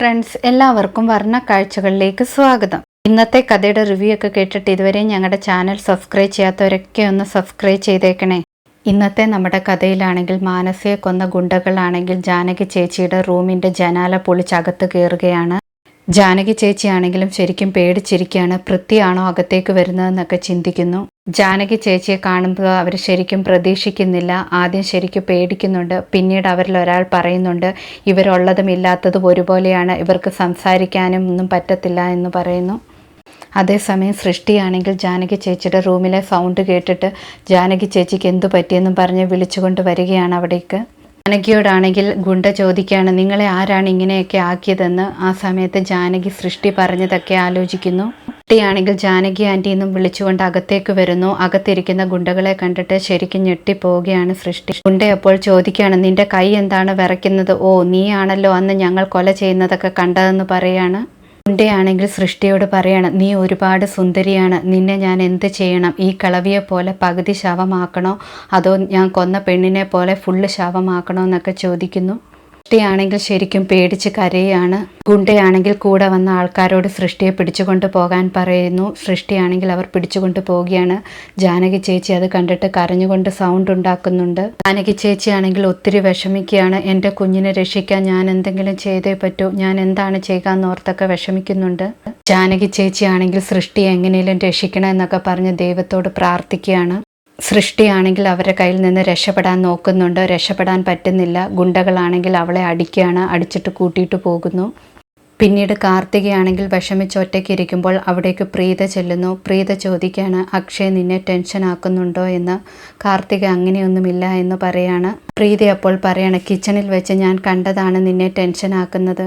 Friends എല്ലാവർക്കും വർണ കാഴ്ചകളിലേക്ക് സ്വാഗതം. ഇന്നത്തെ കഥയുടെ റിവ്യൂ ഒക്കെ കേട്ടിട്ട് ഇതുവരെ ഞങ്ങളുടെ ചാനൽ സബ്സ്ക്രൈബ് ചെയ്യാത്തവരൊക്കെ ഒന്ന് സബ്സ്ക്രൈബ് ചെയ്തേക്കണേ. ഇന്നത്തെ നമ്മുടെ കഥയിലാണെങ്കിൽ മാനസയെ കൊന്ന ഗുണ്ടകളാണെങ്കിൽ ജാനകി ചേച്ചിയുടെ റൂമിന്റെ ജനാല പൊളിച്ചകത്ത് കയറുകയാണ് ജാനകി ചേച്ചിയാണെങ്കിലും ശരിക്കും പേടിച്ചിരിക്കുകയാണ്. പൃഥ്വിയാണോ അകത്തേക്ക് വരുന്നതെന്നൊക്കെ ചിന്തിക്കുന്നു. ജാനകി ചേച്ചിയെ കാണുമ്പോൾ അവർ ശരിക്കും പ്രതീക്ഷിക്കുന്നില്ല. ആദ്യം ശരിക്കും പേടിക്കുന്നുണ്ട്. പിന്നീട് അവരിൽ ഒരാൾ പറയുന്നുണ്ട് ഇവരുള്ളതും ഇല്ലാത്തതും ഒരുപോലെയാണ്. ഇവർക്ക് സംസാരിക്കാനും ഒന്നും പറ്റത്തില്ല എന്ന് പറയുന്നു. അതേസമയം സൃഷ്ടിയാണെങ്കിൽ ജാനകി ചേച്ചിയുടെ റൂമിലെ സൗണ്ട് കേട്ടിട്ട് ജാനകി ചേച്ചിക്ക് എന്തു പറ്റിയെന്നും പറഞ്ഞ് വിളിച്ചുകൊണ്ട് വരികയാണ് അവിടേക്ക്. ജാനകിയോടാണെങ്കിൽ ഗുണ്ട ചോദിക്കുകയാണ് നിങ്ങളെ ആരാണ് ഇങ്ങനെയൊക്കെ ആക്കിയതെന്ന്? ആ സമയത്ത് ജാനകി സൃഷ്ടി പറഞ്ഞതൊക്കെ ആലോചിക്കുന്നു. കുട്ടിയാണെങ്കിൽ ജാനകി ആന്റി എന്നും വിളിച്ചുകൊണ്ട് അകത്തേക്ക് വരുന്നു. അകത്തിരിക്കുന്ന ഗുണ്ടകളെ കണ്ടിട്ട് ശരിക്കും ഞെട്ടിപ്പോവുകയാണ് സൃഷ്ടി. ഗുണ്ട അപ്പോൾ ചോദിക്കുകയാണ് നിന്റെ കൈ എന്താണ് വിറയ്ക്കുന്നത്? ഓ നീയാണല്ലോ അന്ന് ഞങ്ങൾ കൊല ചെയ്യുന്നതൊക്കെ കണ്ടതെന്ന് പറയാണ്. ഗുണ്ടയാണെങ്കിൽ സൃഷ്ടിയോട് പറയാണ് നീ ഒരുപാട് സുന്ദരിയാണ്. നിന്നെ ഞാൻ എന്ത് ചെയ്യണം? ഈ കളവിയെ പോലെ പകുതി ശവമാക്കണോ? അതോ ഞാൻ കൊന്ന പെണ്ണിനെ പോലെ ഫുള്ള് ശവമാക്കണോ? എന്നൊക്കെ ചോദിക്കുന്നു. സൃഷ്ടിയാണെങ്കിൽ ശരിക്കും പേടിച്ച് കരയാണ്. ഗുണ്ടയാണെങ്കിൽ കൂടെ വന്ന ആൾക്കാരോട് സൃഷ്ടിയെ പിടിച്ചുകൊണ്ട് പോകാൻ പറയുന്നു. സൃഷ്ടിയാണെങ്കിൽ അവർ പിടിച്ചുകൊണ്ട് പോവുകയാണ്. ജാനകി ചേച്ചി അത് കണ്ടിട്ട് കരഞ്ഞുകൊണ്ട് സൗണ്ട് ഉണ്ടാക്കുന്നുണ്ട്. ജാനകി ചേച്ചിയാണെങ്കിൽ ഒത്തിരി വിഷമിക്കുകയാണ്. എന്റെ കുഞ്ഞിനെ രക്ഷിക്കാൻ ഞാൻ എന്തെങ്കിലും ചെയ്തേ പറ്റൂ. ഞാൻ എന്താണ് ചെയ്യുക വിഷമിക്കുന്നുണ്ട്. ജാനകി ചേച്ചിയാണെങ്കിൽ സൃഷ്ടിയെ എങ്ങനെയും രക്ഷിക്കണം എന്നൊക്കെ പറഞ്ഞ് ദൈവത്തോട് പ്രാർത്ഥിക്കുകയാണ്. സൃഷ്ടിയാണെങ്കിൽ അവരുടെ കയ്യിൽ നിന്ന് രക്ഷപ്പെടാൻ നോക്കുന്നുണ്ട്? രക്ഷപ്പെടാൻ പറ്റുന്നില്ല. ഗുണ്ടകളാണെങ്കിൽ അവളെ അടിക്കുകയാണ് അടിച്ചിട്ട് കൂട്ടിയിട്ട് പോകുന്നു. പിന്നീട് കാർത്തികയാണെങ്കിൽ വിഷമിച്ച് ഒറ്റയ്ക്ക് ഇരിക്കുമ്പോൾ അവിടേക്ക് പ്രീത ചെല്ലുന്നു. പ്രീത ചോദിക്കുകയാണ് അക്ഷയ് നിന്നെ ടെൻഷൻ ആക്കുന്നുണ്ടോ? എന്ന്. കാർത്തിക അങ്ങനെയൊന്നുമില്ല എന്ന് പറയാണ്. പ്രീത അപ്പോൾ പറയാണ് കിച്ചണിൽ വെച്ച് ഞാൻ കണ്ടതാണ് നിന്നെ ടെൻഷൻ ആക്കുന്നത്.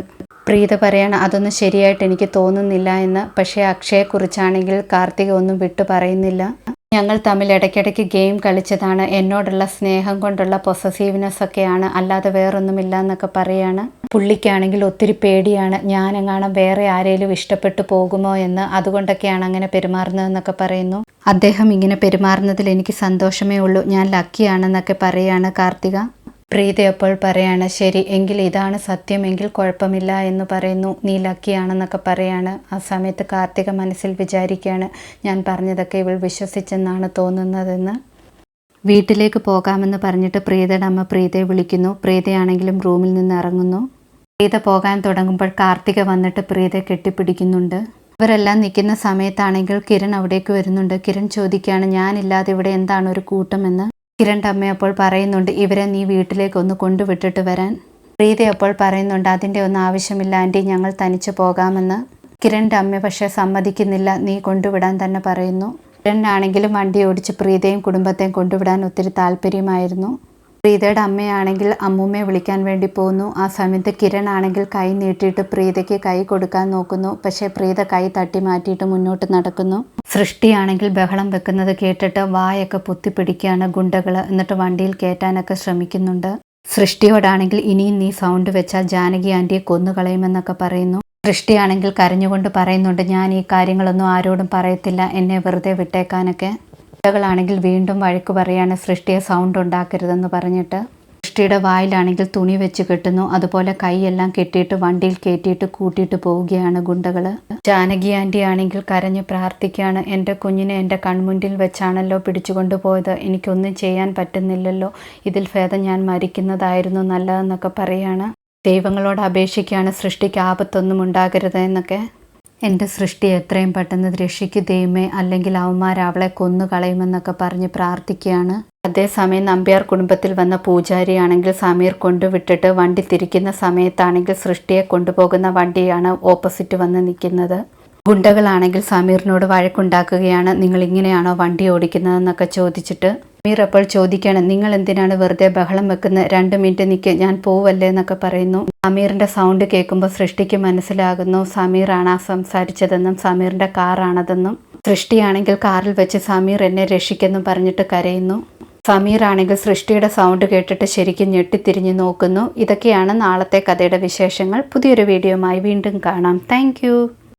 പ്രീത പറയാണ് അതൊന്നും ശരിയായിട്ട് എനിക്ക് തോന്നുന്നില്ല എന്ന്. പക്ഷേ അക്ഷയെക്കുറിച്ചാണെങ്കിൽ കാർത്തിക ഒന്നും വിട്ടു പറയുന്നില്ല. ഞങ്ങൾ തമ്മിൽ ഇടയ്ക്കിടയ്ക്ക് ഗെയിം കളിച്ചതാണ്. എന്നോടുള്ള സ്നേഹം കൊണ്ടുള്ള പൊസസീവ്നെസ് ഒക്കെയാണ്. അല്ലാതെ വേറൊന്നുമില്ല എന്നൊക്കെ പറയാണ്. പുള്ളിക്കാണെങ്കിൽ ഒത്തിരി പേടിയാണ്. ഞാനെങ്ങാണം വേറെ ആരെങ്കിലും ഇഷ്ടപ്പെട്ടു പോകുമോ എന്ന്. അതുകൊണ്ടൊക്കെയാണ് അങ്ങനെ പെരുമാറുന്നതെന്നൊക്കെ പറയുന്നു. അദ്ദേഹം ഇങ്ങനെ പെരുമാറുന്നതിൽ എനിക്ക് സന്തോഷമേ ഉള്ളൂ. ഞാൻ ലക്കിയാണെന്നൊക്കെ പറയാണ് കാർത്തിക. പ്രീതി അപ്പോൾ പറയാണ് ശരി എങ്കിൽ ഇതാണ് സത്യമെങ്കിൽ കുഴപ്പമില്ല എന്ന് പറയുന്നു. നീ ലക്കിയാണെന്നൊക്കെ പറയാണ്. ആ സമയത്ത് കാർത്തിക മനസ്സിൽ വിചാരിക്കുകയാണ് ഞാൻ പറഞ്ഞതൊക്കെ ഇവൾ വിശ്വസിച്ചെന്നാണ് തോന്നുന്നതെന്ന്. വീട്ടിലേക്ക് പോകാമെന്ന് പറഞ്ഞിട്ട് പ്രീതയുടെ അമ്മ പ്രീതയെ വിളിക്കുന്നു. പ്രീതയാണെങ്കിലും റൂമിൽ നിന്ന് ഇറങ്ങുന്നു. പ്രീത പോകാൻ തുടങ്ങുമ്പോൾ കാർത്തിക വന്നിട്ട് പ്രീതയെ കെട്ടിപ്പിടിക്കുന്നുണ്ട്. ഇവരെല്ലാം നിൽക്കുന്ന സമയത്താണെങ്കിൽ കിരൺ അവിടേക്ക് വരുന്നുണ്ട്. കിരൺ ചോദിക്കുകയാണ് ഞാനില്ലാതെ ഇവിടെ എന്താണ് ഒരു കൂട്ടമെന്ന്? കിരണിന്റെ അമ്മ അപ്പോൾ പറയുന്നുണ്ട് ഇവരെ നീ വീട്ടിലേക്കൊന്ന് കൊണ്ടുവിട്ടിട്ട് വരാൻ. പ്രീതി അപ്പോൾ പറയുന്നുണ്ട് അതിന്റെ ഒന്നും ആവശ്യമില്ല ആന്റി ഞങ്ങൾ തനിച്ച് പോകാമെന്ന്. കിരണിന്റെ അമ്മ പക്ഷേ സമ്മതിക്കുന്നില്ല നീ കൊണ്ടുവിടാൻ തന്നെ പറയുന്നു. കിരണിനാണെങ്കിലും വണ്ടി ഓടിച്ച് പ്രീതയും കുടുംബത്തെയും കൊണ്ടുവിടാൻ ഒത്തിരി താല്പര്യമായിരുന്നു. പ്രീതയുടെ അമ്മയാണെങ്കിൽ അമ്മൂമ്മയെ വിളിക്കാൻ വേണ്ടി പോകുന്നു. ആ സമയത്ത് കിരൺ ആണെങ്കിൽ കൈ നീട്ടിയിട്ട് പ്രീതയ്ക്ക് കൈ കൊടുക്കാൻ നോക്കുന്നു. പക്ഷേ പ്രീത കൈ തട്ടി മാറ്റിയിട്ട് മുന്നോട്ട് നടക്കുന്നു. സൃഷ്ടിയാണെങ്കിൽ ബഹളം വെക്കുന്നത് കേട്ടിട്ട് വായൊക്കെ പൊത്തിപ്പിടിക്കുകയാണ് ഗുണ്ടകൾ എന്നിട്ട് വണ്ടിയിൽ കയറ്റാനൊക്കെ ശ്രമിക്കുന്നുണ്ട്. സൃഷ്ടിയോടാണെങ്കിൽ ഇനിയും നീ സൗണ്ട് വെച്ചാൽ ജാനകി ആന്റിയെ കൊന്നുകളയുമെന്നൊക്കെ പറയുന്നു. സൃഷ്ടിയാണെങ്കിൽ കരഞ്ഞുകൊണ്ട് പറയുന്നുണ്ട് ഞാൻ ഈ കാര്യങ്ങളൊന്നും ആരോടും പറയത്തില്ല. എന്നെ വെറുതെ വിട്ടേക്കാനൊക്കെ. കുട്ടികളാണെങ്കിൽ വീണ്ടും വഴക്ക് പറയാണ് സൃഷ്ടിയെ സൗണ്ട് ഉണ്ടാക്കരുതെന്ന് പറഞ്ഞിട്ട്. സൃഷ്ടിയുടെ വായിലാണെങ്കിൽ തുണി വെച്ച് കെട്ടുന്നു അതുപോലെ കൈയെല്ലാം കെട്ടിയിട്ട് വണ്ടിയിൽ കയറ്റിയിട്ട് കൂട്ടിയിട്ട് പോവുകയാണ് ഗുണ്ടകൾ ജാനകി ആന്റി ആണെങ്കിൽ കരഞ്ഞ് പ്രാർത്ഥിക്കുകയാണ് എന്റെ കുഞ്ഞിനെ എന്റെ കൺമുണ്ടിൽ വെച്ചാണല്ലോ പിടിച്ചുകൊണ്ട് പോയത് എനിക്കൊന്നും ചെയ്യാൻ പറ്റുന്നില്ലല്ലോ ഇതിൽ ഭേദം ഞാൻ മരിക്കുന്നതായിരുന്നു നല്ലതെന്നൊക്കെ പറയാണ്. ദൈവങ്ങളോട് അപേക്ഷിക്കുകയാണ് സൃഷ്ടിക്ക് ആപത്തൊന്നും ഉണ്ടാകരുത് എന്നൊക്കെ. എന്റെ സൃഷ്ടി എത്രയും പെട്ടെന്ന് രക്ഷിക്കു ദൈവമേ അല്ലെങ്കിൽ അവന്മാർ അവളെ കൊന്നുകളയുമെന്നൊക്കെ പറഞ്ഞ് പ്രാർത്ഥിക്കുകയാണ്. അതേസമയം നമ്പ്യാർ കുടുംബത്തിൽ വന്ന പൂജാരിയാണെങ്കിൽ സമീർ കൊണ്ടുവിട്ടിട്ട് വണ്ടി തിരിക്കുന്ന സമയത്താണെങ്കിൽ സൃഷ്ടിയെ കൊണ്ടുപോകുന്ന വണ്ടിയാണ് ഓപ്പോസിറ്റ് വന്ന് നിൽക്കുന്നത്. ഗുണ്ടകളാണെങ്കിൽ സമീറിനോട് വഴക്കുണ്ടാക്കുകയാണ്. നിങ്ങൾ ഇങ്ങനെയാണോ വണ്ടി ഓടിക്കുന്നതെന്നൊക്കെ ചോദിച്ചിട്ട് സമീർ അപ്പോൾ ചോദിക്കുകയാണ് നിങ്ങൾ എന്തിനാണ് വെറുതെ ബഹളം വെക്കുന്നത് രണ്ട് മിനിറ്റ് നിൽക്ക് ഞാൻ പോവല്ലേ എന്നൊക്കെ പറയുന്നു. സമീറിന്റെ സൗണ്ട് കേൾക്കുമ്പോൾ സൃഷ്ടിക്ക് മനസ്സിലാകുന്നു സമീറാണ് ആ സംസാരിച്ചതെന്നും സമീറിന്റെ കാറാണതെന്നും. സൃഷ്ടിയാണെങ്കിൽ കാറിൽ വെച്ച് സമീർ എന്നെ രക്ഷിക്കെന്നും പറഞ്ഞിട്ട് കരയുന്നു. സമീറാണെങ്കിൽ സൃഷ്ടിയുടെ സൗണ്ട് കേട്ടിട്ട് ശരിക്കും ഞെട്ടിത്തിരിഞ്ഞു നോക്കുന്നു. ഇതൊക്കെയാണ് നാളത്തെ കഥയുടെ വിശേഷങ്ങൾ. പുതിയൊരു വീഡിയോയുമായി വീണ്ടും കാണാം. താങ്ക്